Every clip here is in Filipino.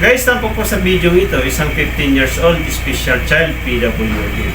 Guys, tampo po sa video ito, isang 15 years old special child PWD.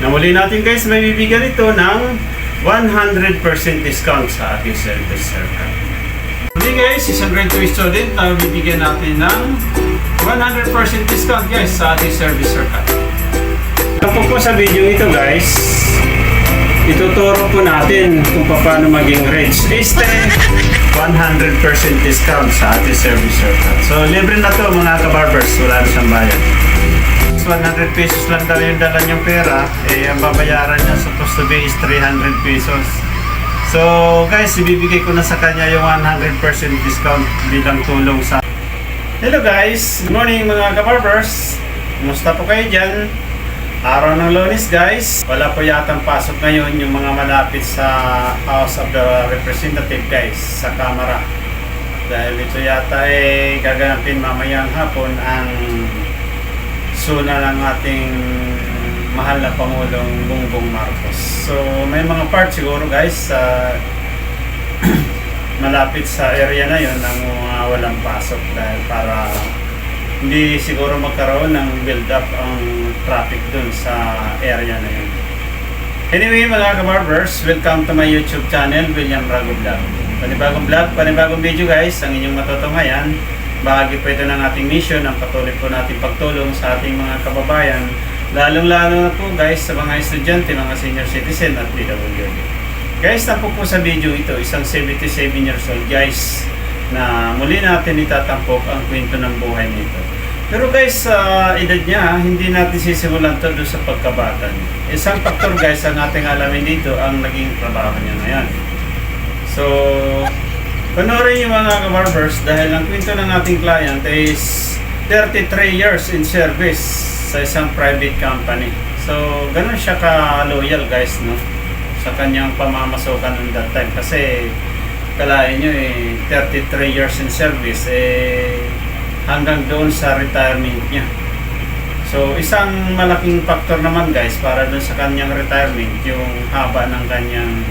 Na muli natin guys, may bibigyan ito ng 100% discount sa ating service circle. Muli guys, isang grade 2 student na bibigyan natin ng 100% discount guys sa ating service circle. Tampo po sa video ito guys, ituturo po natin kung paano maging rich. Este, 100% discount sa ating service circle. So, libre na to mga kabarbers. Wala na siyang bayad. 100 pesos lang daw yung dala niyang pera. Eh, ang babayaran niya supposed to be is 300 pesos. So, guys, ibibigay ko na sa kanya yung 100% discount bilang tulong sa... Hello guys! Good morning mga kabarbers! Kumusta po kayo dyan? Araw ng lunes guys, wala po yatang pasok ngayon yung mga malapit sa House of the Representative guys, sa Kamara. Dahil ito yata eh gaganapin mamayang hapon ang suna ng ating mahal na Pangulong Bongbong Marcos. So may mga part siguro guys sa malapit sa area na yon ang mga walang pasok dahil para hindi siguro magkaroon ng build up ang traffic dun sa area na yun. Anyway mga kabarbers, welcome to my YouTube channel, William Rago Vlog. Panibagong vlog, panibagong video guys, ang inyong matutunghayan. Bahagi po ito ng ating mission, ang patuloy po natin pagtulong sa ating mga kababayan. Lalong-lalo na po guys sa mga estudyante, mga senior citizen at PWD. Guys, tapo po sa video ito, isang 77 years old guys na muli natin itatampok ang kwento ng buhay nito. Pero guys, sa edad niya, hindi natin sisimulan to doon sa pagkabata niya. Isang faktor guys ang ating alamin dito ang naging trabaho niya ngayon. So, panoorin yung mga kabarbers dahil ang kwento ng ating client is 33 years in service sa isang private company. So, ganun siya ka-loyal guys, no? Sa kanyang pamamasukan ng that time. Kasi, kalahin nyo eh, 33 years in service, eh, hanggang doon sa retirement niya. So, isang malaking factor naman guys para doon sa kanyang retirement, yung haba ng kanyang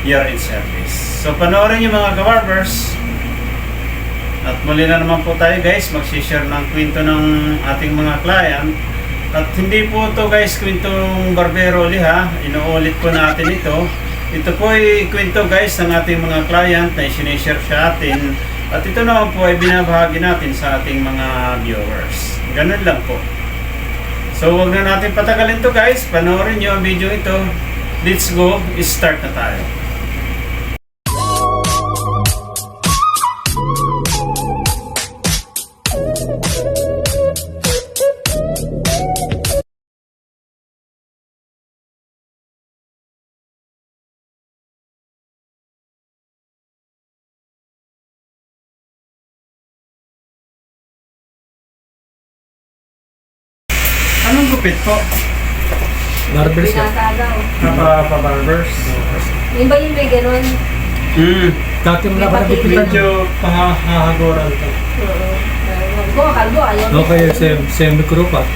year in service. So, panoorin niyo mga kabarbers. At muli na naman po tayo guys, magsishare ng kwento ng ating mga client. At hindi po to guys kwentong barbero uli ha, inuulit po natin ito. Ito po ay kwento guys ng ating mga client na sinishare sa atin. At ito naman po ay binabahagi natin sa ating mga viewers. Ganun lang po. So wag na natin patagalin to guys. Panoorin nyo ang video ito. Let's go. Start na tayo. Gupit po? Barber shop. Binata daw. Napa-barbers? Yung ba yung may ganun? Hmm. Dati mo na ba nagupitan? Medyo pahahagoran to. Oo. Kalbo, kalbo. Ayaw niya. Okay, sem semi-crew pa.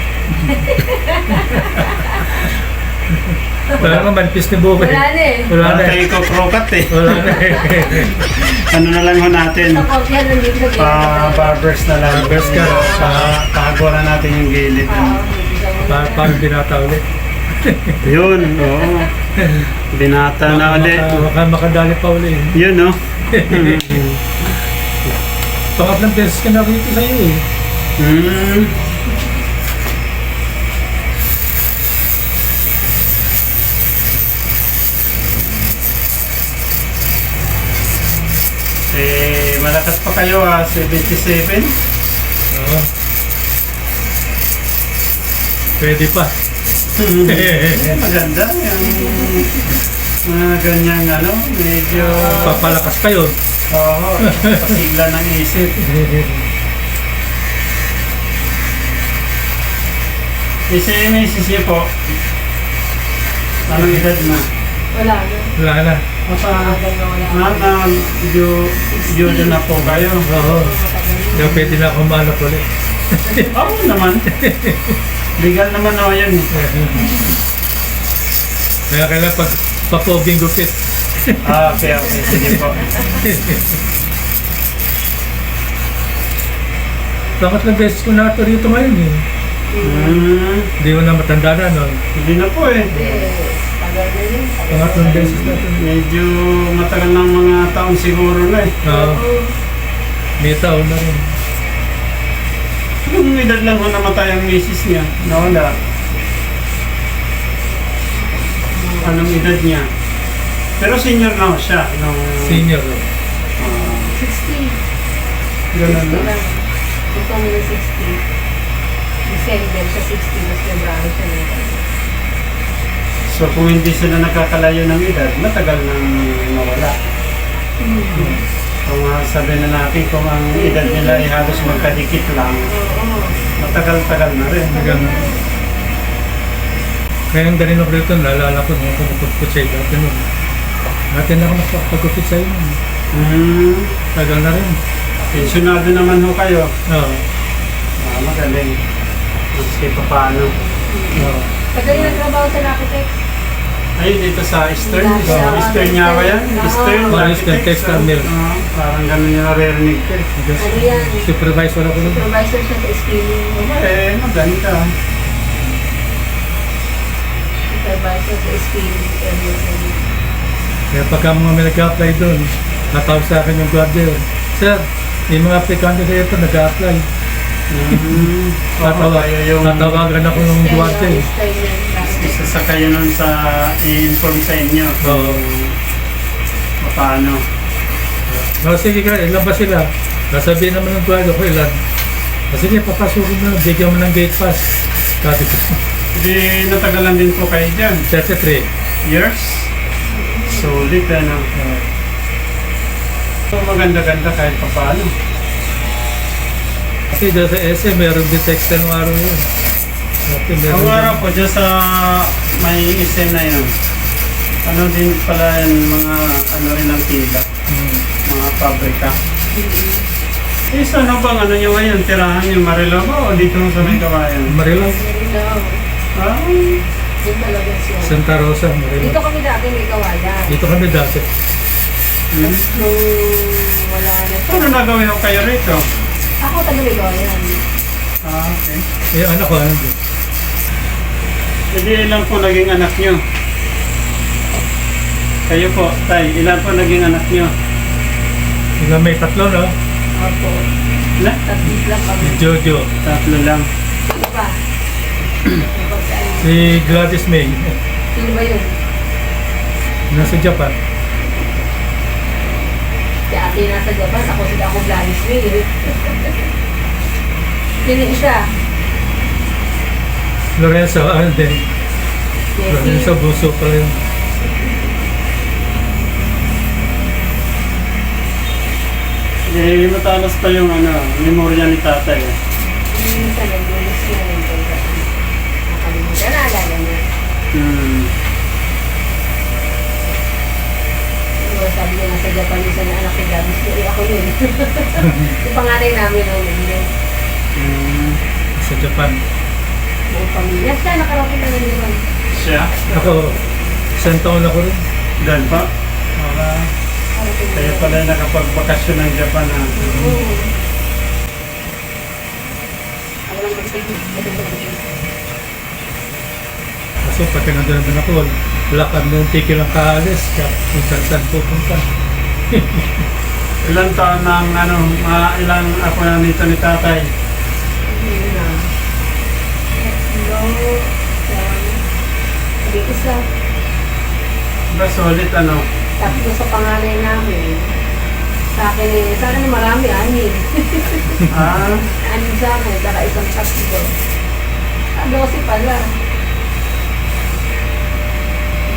Wala naman, manipis ni Bukay. Wala na eh. Wala Wala na. tayo ko krokat eh. Wala na. ano na lang ho natin? Sa kopya nandito sa Pa barbers na lang. Barbers ka. Pa pahagoran natin yung gilid. Oo. Pa- Paano binata ulit? Yun, oo. Binata na ulit. Baka, baka makadali pa ulit. Yun, no? Pangatlang beses ka na rito sa iyo eh. Hmm. Eh, malakas pa kayo ah, 77. Oo. Pwede pa. eh, maganda yung mga ganyang ano, medyo Papalakas pa yun. Oo, pasigla ng isip. Kasi yung misis niyo po, anong edad na? Wala na. Wala na. Papa, Matagal na wala. na, na, po kayo. Oo. Kaya pwede na akong manap ulit. Oo naman. Legal naman ako yun. Kaya kailangan pag papoging gupit. Ah, okay, okay. Sige po. Pangatlong beses ko na ito rito ngayon eh. Hmm, Hindi mo na matanda na no. hindi na po eh. Na Pangatlong na beses na ito. Medyo matagal ng mga taon siguro na eh. Oo. Oo. may taon na rin. Yung edad lang ho namatay ang misis niya. Nawala. Anong edad niya? Pero senior na ho siya. Nung, Senior. oh. Ah, 60. ganun 60 na. lang. Ito mo na 60. December sa 60, mas February siya na. So kung hindi sila nakakalayo ng edad, matagal nang nawala. Kung uh, sabihin na natin kung ang edad nila ay halos magkadikit lang, matagal-tagal na rin. Ganun. Kaya ang ganun ako rito, naalala ko nung kumupot sa iyo dati nun. Dati na ako nakapagkupit sa iyo. Hmm, Tagal na rin. pensyonado naman ho kayo. Oo. Ah, magaling. Maski pa paano. Oo. Tagal yung nagtrabaho sa Nakitex. Ayun, dito sa Eastern. Ah, Eastern niya ba yan? Eastern, Oo, Eastern Architects, Textile Mill. ah, parang ganun yung naririnig ko. eh. Just Ano yan? Supervisor ako nun. Supervisor siya sa screening. Eh, maganda. Supervisor sa screening. Kaya pagka mga may nag-apply doon, natawag sa akin yung guardia. Sir, may mga aplikante sa ito nag-apply. Mm. Tatawagan ako ng guardia. eh. Isa sa kayo nun sa i-inform sa inyo Oo. kung paano. Oh, sige ka, ilan ba sila? Nasabihin naman ng guardia ko ilan. Oh, sige, papasukin mo na, bigyan mo ng gate pass. Sabi ko, Hindi natagalan din po kayo dyan. 33. Years? Solid ano. Uh, So, maganda-ganda kahit pa paano. kasi dito sa SM, meron din textile ng araw yun. Ang araw po dyan sa may isem na yun. Ano din pala yan, mga ano rin ang tila, Hmm. mga pabrika. Eh, so ano bang ano nyo ngayon? Tirahan nyo Marilo ba o dito sa may kabayan? Marilao, Ah, Yun talaga siya. Santa Rosa, Dito Marilao. kami dati may kawayan. Dito kami dati. hmm. Nung wala na siya. Ano nagawin ko kayo rito? Ako taga may kawayan. Ah, okay. Eh, anak ko, ano? Hindi ilan po naging anak nyo? Kayo po, Tay, ilan po naging anak nyo? Ilan may tatlo, no? Opo. Na? Tatlo lang kami. Si Jojo, Tatlo lang. Sino ba? Si Gladys May, Sino ba yun? nasa Japan. Si ate nasa Japan, ako sila ako Gladys May. Sino isa? Lorenzo, ano din? Yes, Lorenzo Buso pa rin. Eh, matalas pa yung ano, memorya ni tatay. eh. Minsan nag-ulis niya rin. Nakalimutan na, alala niya. Hmm. Diba, sabi niya nasa Japan yung sana anak ko Gladys May. Eh, ako yun. yung panganay namin ang yun. Hmm. Sa Japan. Buong pamilya. Siya, nakarating na rin naman. Siya? Ako, isang taon ako rin. Dan pa? Na kaya pala nakapagbakasyon ng Japan ha. Oo. Ako lang. Kasi pati nandun naman ako, wala kami ng tigil ang kaalis. Kaya kung saan saan pupunta. Ilang taon na ang ano, mga ilang ako na nito ni tatay. Sabi ko sa Ba solid ano? tatlo sa panganay namin. Sa akin eh, sa akin marami, anin. Ah, anin sa akin, saka isang tatlo. Ah, 12 pala.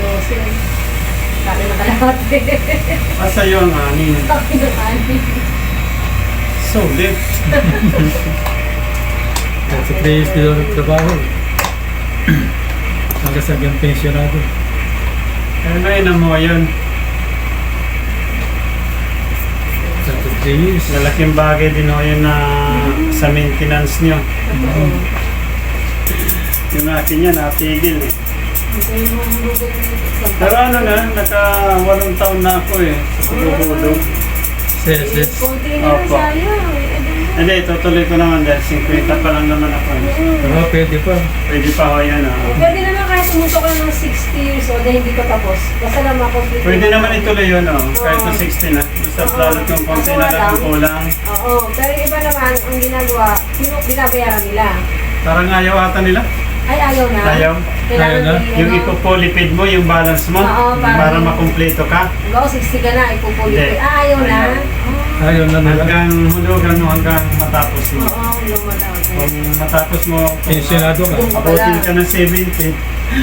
12. Sa akin nakalahati. asa yun ani? Sa akin ang anin. Solid. At sa Grace, di ako nagtrabaho. Hanggang sa hanggang pensionado. Ano na inamuha yun? Sa 3 years. Lalaking bagay din ho yun na sa maintenance nyo. Oo. Yung akin yan, natigil eh. Ng Pero ano na, naka walong taon na ako eh. Sa paghuhulog. Yes, yes. Kunti na lang Opo. sayang. Eh, Hindi, tutuloy ko naman dahil 50 pa lang naman ako. Oo, pwede pa. Pwede pa ho yan ah. Pwede naman kahit tumusok ka ng 60 years old na hindi ko tapos. Basta lang makomplete. Pwede naman ituloy yun oh. Kahit sa 60 na. Basta Oo. lalo yung konti na lang ang kulang. Oo, pero yung iba naman, ang ginagawa, sino binabayaran nila? Parang ayaw ata nila. Ay, ayaw na. Ayaw. Kailangan Ayaw na. Yung ano, ipopolipid mo, yung balance mo. Oo, parang- para makumpleto ka. Go, 60 ka na, ipupuli. Hindi. Ah, ayaw na. Ayaw. Oh. Ayaw na nila. Hanggang hulugan mo, hanggang matapos mo. Oo. Kung matapos mo, kung Pensionado ka. Abutin ka ng 70,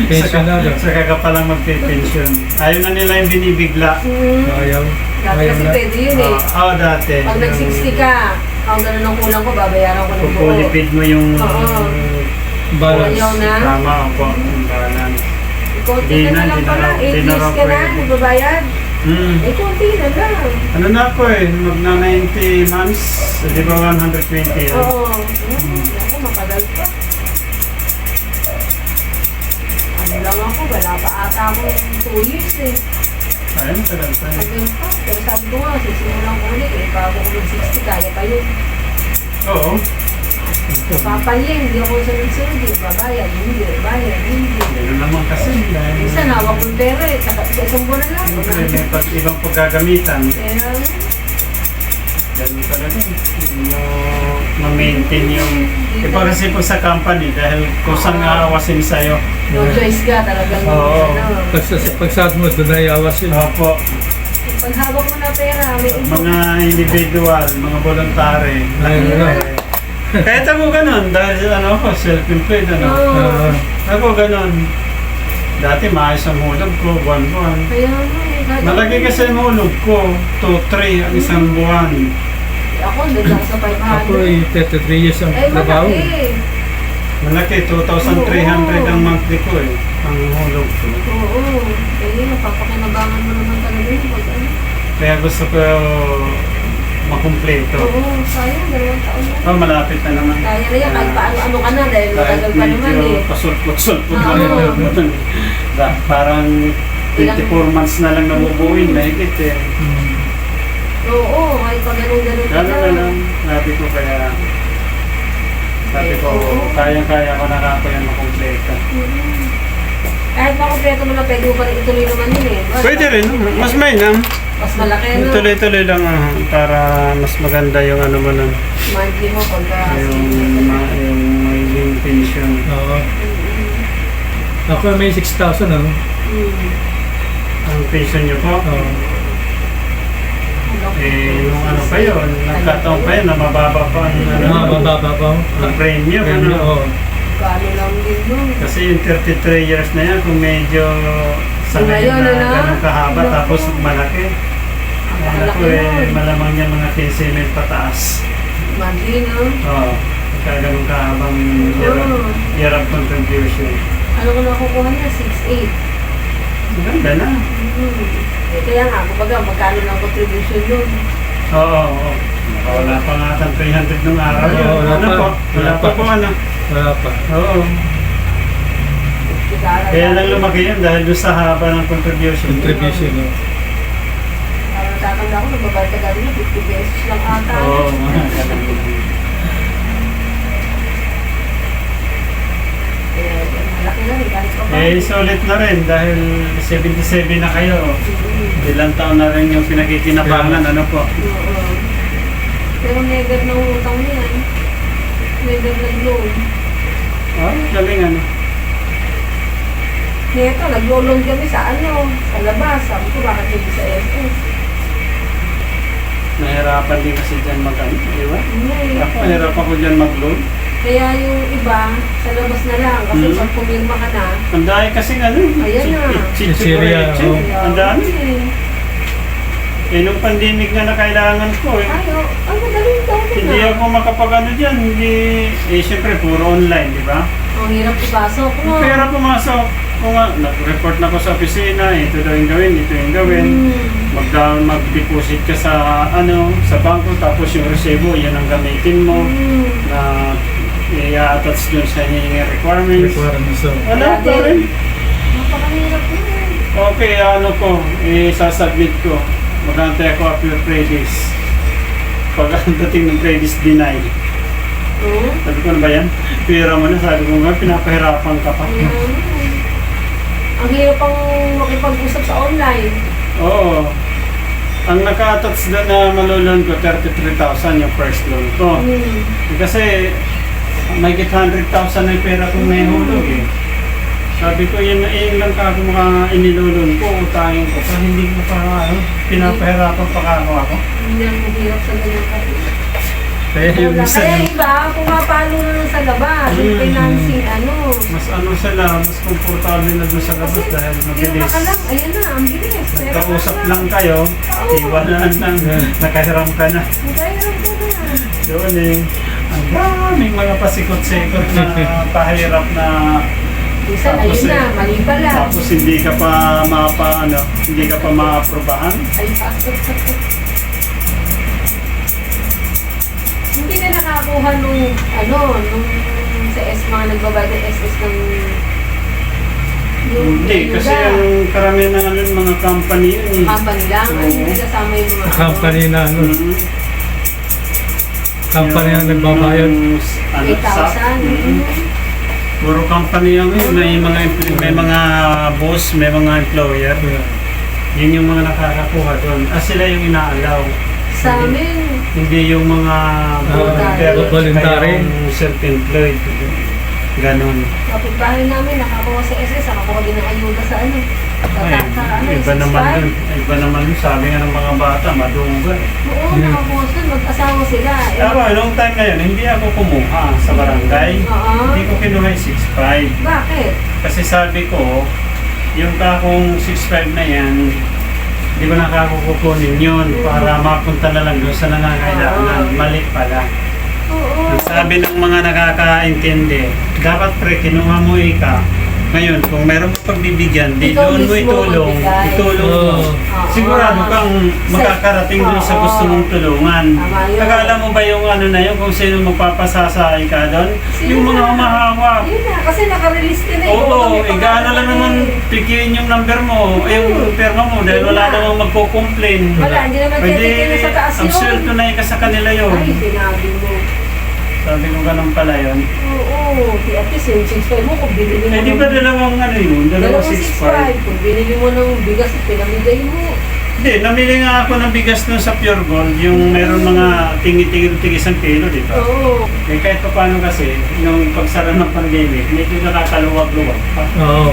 Pensionado. saka, saka ka palang magpe-pension. Ayaw na nila yung binibigla. Hmm. Ayaw. Dati Ayaw kasi na. pwede yun eh. Oo, oh, dati. Pag nag-60 ka, ang ganun ang kulang ko, babayaran ko ng buo. Pupulipid mo yung Oo. Balance. Ayaw na. tama po, yung balance. Konti Di ka na, na lang di na pala. raw- 8 di na years ka na, pwede. nagbabayad. Hmm. Eh, konti na lang. Ano na po eh, magna 90 months, di ba 120 yan? Oo. Hmm, ako, matagal pa. Ano lang ako, wala pa ata ako 2 years eh. Ayun, tagal pa eh. Tagal pa. Pero sabi ko nga, sisimulan ko ulit eh. Bago ko mag-60, kaya pa yun. Oo. Papalyin, hindi ako sunod-sunod eh. Babayad, hindi, bayad, hindi. Ganun naman kasi. Dahil, Minsan, hawak ko yung pera eh. Saka sa isang buwan na lang. Siyempre, may pag ibang paggagamitan. Pero, Ganun talaga. Hindi mo ma-maintain yung... Iba kasi po sa company dahil kusang aawasin sa'yo. no choice ka talagang. Oo. Ano, Pag sa, sa mo, doon na iawas yun. Opo, pag hawak mo na pera, may mga individual, mga voluntary. Ayun na. Kahit ako ganun, dahil ano ako, self-employed ano. Oo. Ah, Ako ganun. Dati maayos ang hulog ko, buwan-buwan. Kaya nga eh. Malaki kasi ang hulog ko, 2-3 ang isang buwan. Ako, doon lang sa 500. ako ay 33 years ang Ay, trabaho. malaki. Malaki, 2,300 ang monthly ko eh, ang hulog ko. Oo. Kaya napapakinabangan mo naman talaga yun. Pag ano. Kaya gusto ko makumpleto. Oo, sayang, dalawang taon na. Oh, malapit na naman. Kaya na yan, kahit paano-ano ka na, dahil matagal pa naman eh. medyo pasulpot-sulpot lang naman. Parang 24 months na lang nabubuin, mahigit eh. Hmm. Oo, kahit pa ganun-ganun ka Gano'n na lang, sabi ko kaya, sabi ko, Oo. kayang-kaya ko na ako yan makumpleto. Kahit makompleto mo na, pwede mo pa rin ituloy naman yun eh. Mas- Pwede rin, mas may lang. Mas malaki no? Tuloy-tuloy lang ah, para mas maganda yung ano mo nun, Monthly mo pagka yung, ma- yung magiging pension. Oo. Ako may 6,000 ano. Hmm. Ang pension nyo po, Oo. eh, nung ano pa yun, nagkataon pa yun na mababa pa ang ano, Ah, mababa pa. ang premium. Premium, Ano? oo. Gano'n lang din nun. Kasi yung 33 years na yan, kung medyo sa Yung ngayon na ano? ganun kahaba, Naku. tapos malaki. Ang malaki naku eh, malamang yan mga 15 mil pataas. Monthly, no? Oo. Pagka ganun kahabang year of, Oo. year of contribution. Ano ko nakukuha niya? 6'8". Maganda na. Hmm. Eh, kaya nga, kumbaga, magkano ng contribution nun? Oo, oo. Wala pa nga tang 300 nung araw Oo, yun. wala Ano pa. Wala Wala pa pa. po ano. Wala pa. Oo. Kaya lang lumaki yun dahil doon sa haba ng contribution. Contribution. oo. Parang natatanda ko, nagbabayad ka dati na 50 pesos lang ata. Oo. Eh, na rin. Eh, sulit na rin dahil 77 na kayo. Mm. Ilang taon na rin yung pinagkikinabangan, ano po. Oo. Pero negar ng utang niyan. Negar ng loan. Oh, galing ano. Neto, nag-loan kami sa ano, sa labas. Sabi ko, bakit hindi sa SS? Nahirapan din kasi dyan mag ano, di ba? Hindi. Ako, nahirapan ko dyan mag-loan. Kaya yung iba, sa labas na lang. Kasi Hmm. pag pumirma ka na, Ang dahil kasi ano, Ayan na. chi- chi- Syria, chi- oo. Ang dami. Eh, nung pandemic nga na kailangan ko eh. Ay, magaling daw din Hindi ah. ako makapag-ano dyan. Hindi, eh, syempre, puro online, di ba? Ang hirap ipasok, no? Pera pumasok. Kung nga, nag-report na ko sa opisina, ito daw yung gawin, ito yung gawin. Mag mag-deposit ka sa ano sa bangko tapos yung resibo yan ang gamitin mo Hmm. na i-attach dun sa hihingi requirements. Requirements. oo. Wala pa rin. Napakahirap yun eh. Okay, ano ko, i-submit ko. Magantay ako after 3 days. Pag ang dating ng credit deny, Hmm? sabi ko, ano ba yan? Pira mo na, sabi ko nga, pinapahirapan ka pa. Hmm. Ang hirap pang makipag-usap sa online. Oo. Ang naka-attach doon na malulon ko, 33,000 yung first loan ko. Eh, Kasi may 100,000 na yung pera kong nahihulog eh. Sabi ko, yun, yun lang ka ako mga inilulun ko, utangin ko. Pero hindi ko pa, ano, pinapahirapan pa ka ako ako. Hindi ang mahirap sa ganyan kasi. Kaya yung Wala. isa Kaya yung, iba, pumapalo na lang sa labas. Mm. financing, ano. mas ano sila, mas komportable na doon sa labas Kasi, dahil pirma mabilis. ka lang. Ayan na, ang bilis. Pera ka Nagkausap na. lang kayo, iwanan lang, nakahiram ka na. Magkairam ka na. Doon eh, ang daming mga pasikot-sikot na pahirap na Isa, Tapos ayun na, eh, mali pala. Tapos hindi ka pa mapa ano, hindi ka pa maaprobahan. Ay, pasok sa ka nakakuha nung, ano, nung sa S, mga nagbabayad ng SS ng... Hindi, yung kasi iba, ang karamihan ng ano, mga company yun eh. company lang, ay hindi kasama yung mga... ano, Company na ano, Mm. company na Yung- nagbabayad. yung, ano, sa- 8,000. Mm. mm. Puro company yung yun. May mga, empl- may mga boss, may mga employer. Yun yung mga nakakakuha doon. Ah, sila yung inaalaw. Sa amin, Hindi yung mga volunteer, Ah, voluntary. yung self-employed. Ganon. kapitbahay namin, nakakuha sa SS, nakakuha din ng ayuda sa ano. Sa, Ay, ano, iba naman dun. Iba naman dun. Sabi nga ng mga bata, maduga. Oo, Hmm. nakakuha dun, mag-asawa sila. Eh, Ako, nung time na yun, hindi ako kumuha sa barangay. Oo. Hindi ko kinuha yung 6'5". Bakit? Kasi sabi ko, yung kakong 6'5 na yan, hindi ko nakakukunin yun para mapunta na lang doon sa nangangailangan. Mali pala. Ang sabi ng mga nakakaintindi, dapat pre, kinuha mo ika. Ngayon, kung meron mo pagbibigyan, di Ikaw doon mo mismo itulong. magbigay. Itulong mo. Oo. Sigurado kang makakarating doon sa gusto mong tulungan. Tama yun. Akala mo ba yung ano na yun, kung sino magpapasasay ka doon? Sino Yung mga na? humahawak. Yun na, kasi naka-release ka na eh. Oo, may eh, gaano pangalan lang ka naman eh. pikiin yung number mo, eh, yung perma mo, dahil Yun wala na. namang magko-complain. Wala, hindi naman titigil na sa taas yun. absuelto na ka sa kanila yun. Ay, sinabi mo. Sabi ko ganun pala yun. Oo, di at least yung 6.5 mo, kung binili mo Eh, di ba dalawang ano yun? Dalawang Dalawang 6.5. 6.5. Kung binili mo ng bigas at pinamigay mo. Hindi, namili nga ako ng bigas nun sa Pure Gold, yung meron mga tingi-tingi isang kilo, di ba? Oo. Eh, kahit pa paano kasi, nung pagsara ng pandemic, medyo nakakaluwag-luwag pa. Oo.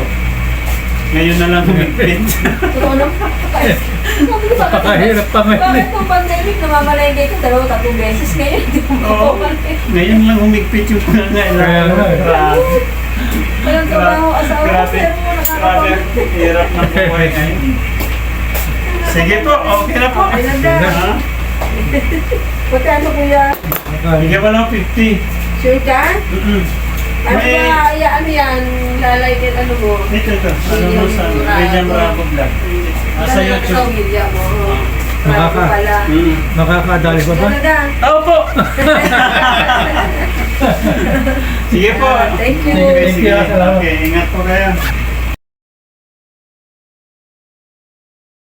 Ngayon na lang humigpit. Bakit- Napakahirap pa ngayon Bakit eh. kung pandemic, namamalengke ka dalawa, tatlong beses ngayon, Oo. Ngayon lang humigpit yung pangangailangan. nga eh. Grabe. Walang trabaho, asawa ko, Grabe. Grabe. Hirap ng buhay ngayon. Sige po, okay na po. Okay na. Ha? Pati ano kuya, Bigyan mo lang 50. sure ka? Mm-mm. Ano May- ba, ya, ano yan, lalay din ano mo? Ito, ito. Ano mo sa William Bravo. Vlog. Ah, sa Lalay Ito, YouTube. William, oo. Makaka- pala. Mm. Makakadali pa ba? Ganda. Opo! Sige po. Thank you. Thank you, salamat. Okay, ingat po kayo.